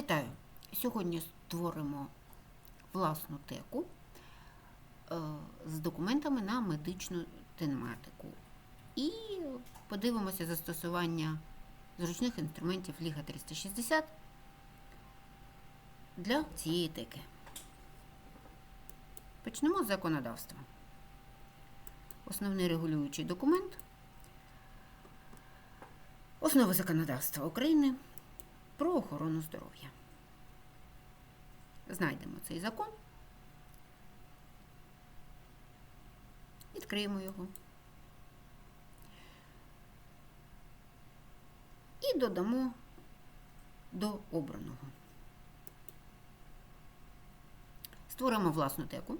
Вітаю! Сьогодні створимо власну теку е, з документами на медичну тематику. І подивимося застосування зручних інструментів Ліга 360 для цієї теки. Почнемо з законодавства. Основний регулюючий документ. Основи законодавства України про охорону здоров'я. Знайдемо цей закон. Відкриємо його. І додамо до обраного. Створимо власну теку.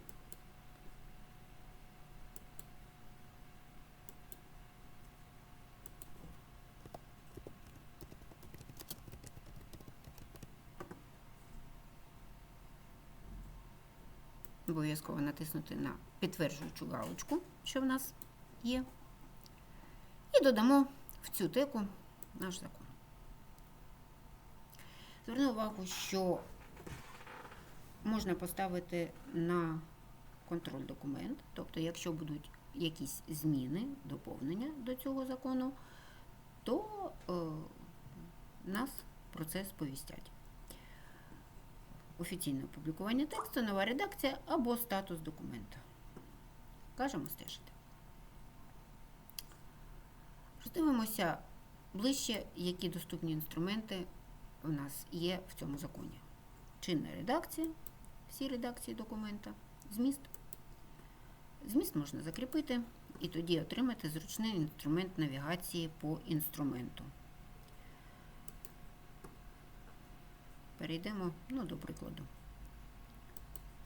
Обов'язково натиснути на підтверджуючу галочку, що в нас є. І додамо в цю теку наш закон. Зверну увагу, що можна поставити на контроль документ, тобто, якщо будуть якісь зміни, доповнення до цього закону, то е, нас про це сповістять. Офіційне опублікування тексту, нова редакція або статус документа. Кажемо стежити. Роздивимося ближче, які доступні інструменти у нас є в цьому законі. Чинна редакція, всі редакції документа, зміст. Зміст можна закріпити і тоді отримати зручний інструмент навігації по інструменту. Перейдемо ну, до прикладу.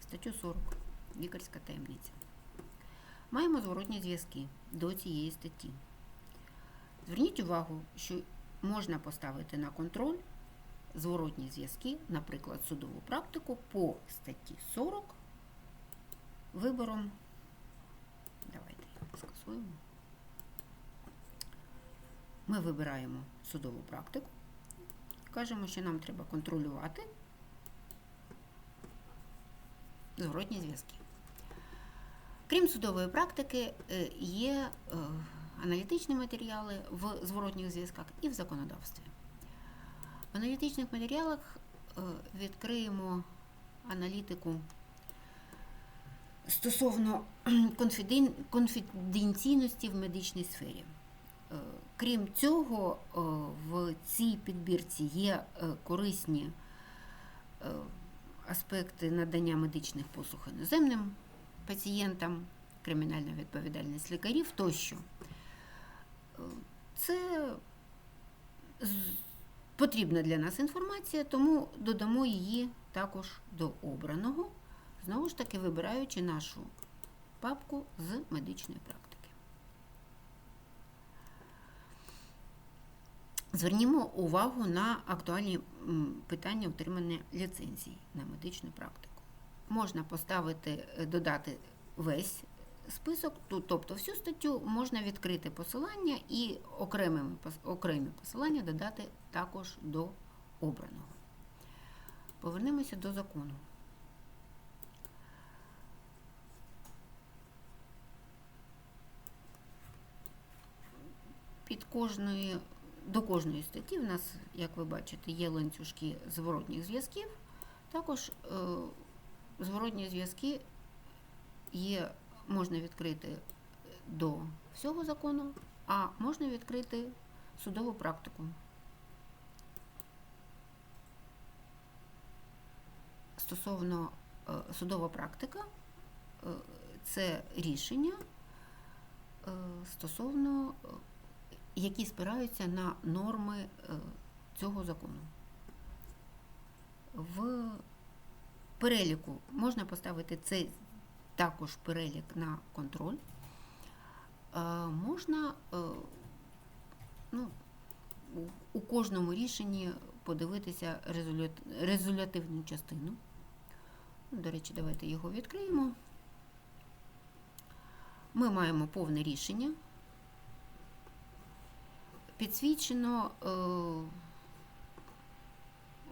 Статтю 40. Лікарська таємниця. Маємо зворотні зв'язки до цієї статті. Зверніть увагу, що можна поставити на контроль зворотні зв'язки, наприклад, судову практику по статті 40 вибором. Давайте скасуємо. Ми вибираємо судову практику. Кажемо, що нам треба контролювати зворотні зв'язки. Крім судової практики, е, є е, аналітичні матеріали в зворотніх зв'язках і в законодавстві. В аналітичних матеріалах е, відкриємо аналітику стосовно конфіденційності в медичній сфері. Крім цього, в цій підбірці є корисні аспекти надання медичних послуг іноземним пацієнтам, кримінальна відповідальність лікарів тощо. Це потрібна для нас інформація, тому додамо її також до обраного, знову ж таки вибираючи нашу папку з медичної практики. Звернімо увагу на актуальні питання отримання ліцензій на медичну практику. Можна поставити, додати весь список, тобто всю статтю можна відкрити посилання і окремі посилання додати також до обраного. Повернемося до закону. Під кожною до кожної статті в нас, як ви бачите, є ланцюжки зворотніх зв'язків. Також е, зворотні зв'язки є, можна відкрити до всього закону, а можна відкрити судову практику. Стосовно е, судова практика, е, це рішення стосовно які спираються на норми е, цього закону. В переліку можна поставити цей також перелік на контроль. Е, можна е, ну, у кожному рішенні подивитися резолютивну частину. До речі, давайте його відкриємо. Ми маємо повне рішення підсвічено е,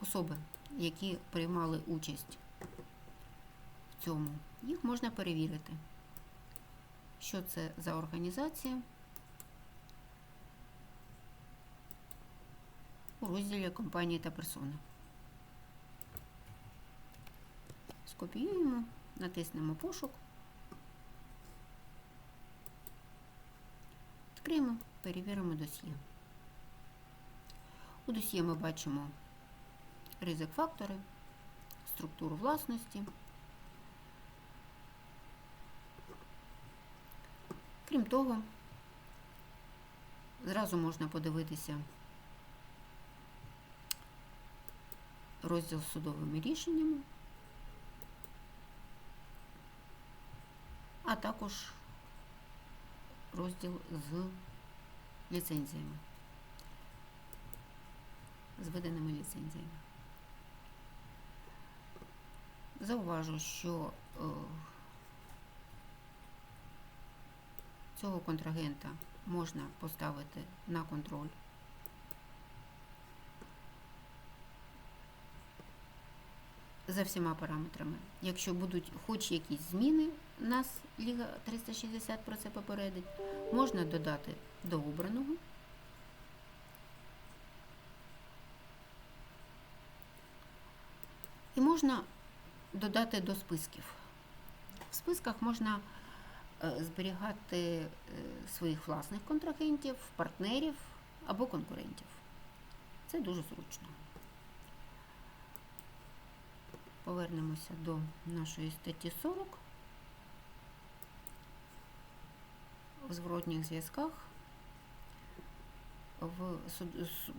особи, які приймали участь в цьому. Їх можна перевірити. Що це за організація? У розділі компанії та персони. Скопіюємо, натиснемо пошук. Відкриємо, перевіримо досьє. У досьє ми бачимо ризик фактори, структуру власності. Крім того, зразу можна подивитися розділ з судовими рішеннями, а також розділ з ліцензіями, з виданими ліцензіями. Зауважу, що е, цього контрагента можна поставити на контроль. За всіма параметрами. Якщо будуть хоч якісь зміни, нас Ліга 360 про це попередить, можна додати до обраного. І можна додати до списків. В списках можна е, зберігати е, своїх власних контрагентів, партнерів або конкурентів. Це дуже зручно. Повернемося до нашої статті 40. В зворотніх зв'язках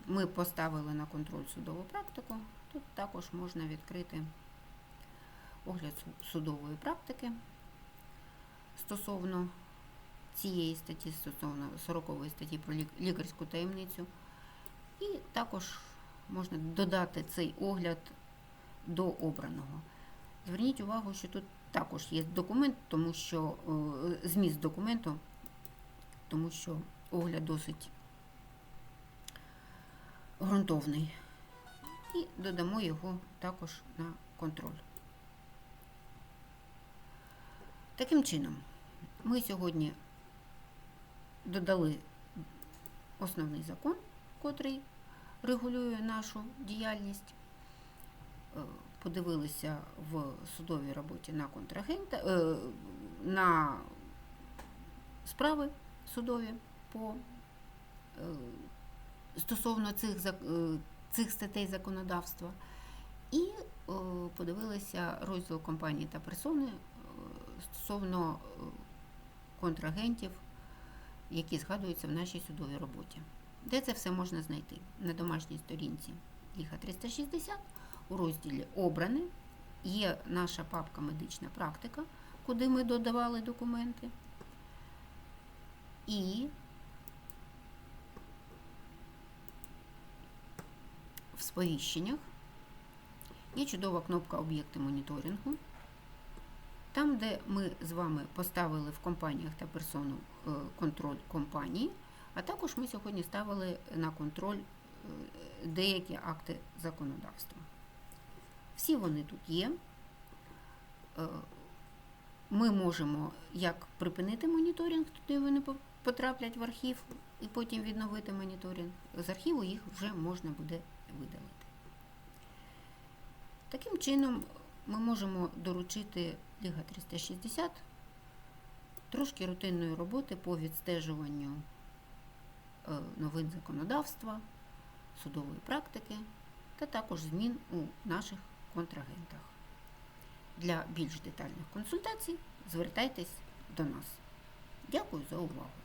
ми поставили на контроль судову практику. Тут також можна відкрити огляд судової практики стосовно цієї статті, стосовно 40 статті про лікарську таємницю. І також можна додати цей огляд до обраного. Зверніть увагу, що тут також є документ, тому що е, зміст документу, тому що огляд досить ґрунтовний. І додамо його також на контроль. Таким чином, ми сьогодні додали основний закон, котрий регулює нашу діяльність. Е, Подивилися в судовій роботі на контрагента, е, на справи судові по е, стосовно цих, цих статей законодавства. І е, подивилися розділ компанії та персони е, стосовно е, контрагентів, які згадуються в нашій судовій роботі. Де це все можна знайти? На домашній сторінці Ліга 360 у розділі Обране є наша папка Медична практика, куди ми додавали документи. І в сповіщеннях є чудова кнопка Об'єкти моніторингу. Там, де ми з вами поставили в компаніях та персону е, контроль компанії, а також ми сьогодні ставили на контроль е, деякі акти законодавства. Всі вони тут є. Е, Ми можемо як припинити моніторинг, туди вони по- потраплять в архів, і потім відновити моніторинг. З архіву їх вже можна буде видалити. Таким чином, ми можемо доручити Ліга 360 трошки рутинної роботи по відстежуванню е, новин законодавства, судової практики та також змін у наших контрагентах. Для більш детальних консультацій звертайтесь до нас. Дякую за увагу!